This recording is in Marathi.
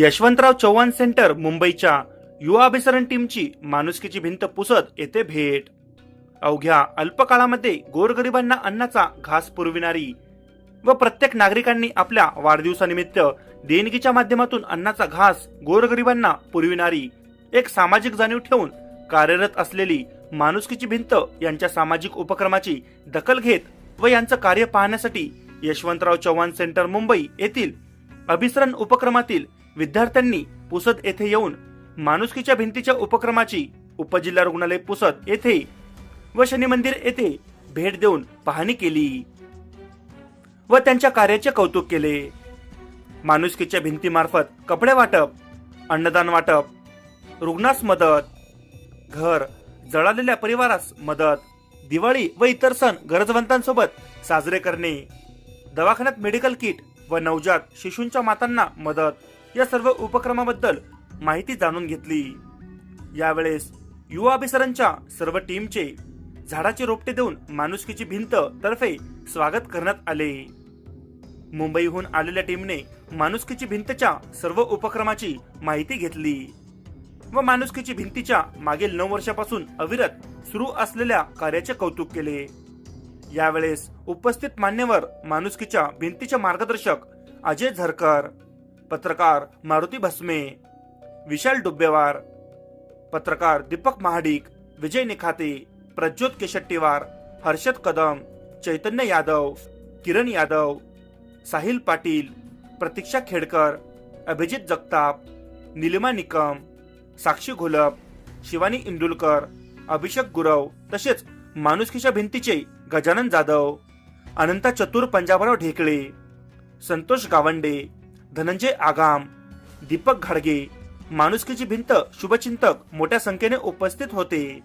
यशवंतराव चव्हाण सेंटर मुंबईच्या युवा अभिसरण टीमची माणुसकीची भिंत पुसत येथे भेट. अवघ्या अल्पकाळामध्ये गोरगरिबांना अन्नाचा घास पुरविणारी व प्रत्येक नागरिकांनी आपल्या वाढदिवसानिमित्त देणगीच्या माध्यमातून अन्नाचा घास गोरगरिबांना पुरविणारी एक सामाजिक जाणीव ठेवून कार्यरत असलेली माणुसकीची भिंत यांच्या सामाजिक उपक्रमाची दखल घेत व यांचं कार्य पाहण्यासाठी यशवंतराव चव्हाण सेंटर मुंबई येथील अभिसरण उपक्रमातील विद्यार्थ्यांनी पुसद येथे येऊन माणुसकीच्या भिंतीच्या उपक्रमाची उपजिल्हा रुग्णालय पुसद येथे व शनी मंदिर येथे भेट देऊन पाहणी केली व त्यांच्या कार्याचे कौतुक केले. माणुसकीच्या भिंतीमार्फत कपडे वाटप अन्नदान वाटप रुग्णास मदत घर जळालेल्या परिवारास मदत दिवाळी व इतर सण गरजवंतांसोबत साजरे करणे दवाखान्यात मेडिकल किट व नवजात शिशूंच्या मातांना मदत या सर्व उपक्रमाबद्दल माहिती जाणून घेतली. यावेळेस युवा अभिसरांच्या सर्व टीमचे झाडाचे रोपटे देऊन माणुसकीची भिंत तर्फे स्वागत करण्यात आले. मुंबईहून आलेल्या टीमने माणुसकीची भिंतच्या सर्व उपक्रमाची माहिती घेतली व माणुसकीची भिंतीच्या मागील नऊ वर्षापासून अविरत सुरू असलेल्या कार्याचे कौतुक केले. यावेळेस उपस्थित मान्यवर माणुसकीच्या भिंतीचे मार्गदर्शक अजय झरकर पत्रकार मारुती भस्मे विशाल डुब्बेवार पत्रकार दीपक महाडिक विजय निखाते प्रज्योत केशट्टीवार हर्षद कदम चैतन्य यादव किरण यादव साहिल पाटील प्रतीक्षा खेडकर अभिजित जगताप निलिमा निकम साक्षी घोलप शिवानी इंदुलकर अभिषेक गुरव तसेच माणुसकीच्या भिंतीचे गजानन जाधव अनंता चतुर पंजाबराव ढेकळे संतोष गावंडे धनंजय आगाम दीपक घाडगे माणुसकीची भिंत शुभचिंतक मोठ्या संख्येने उपस्थित होते.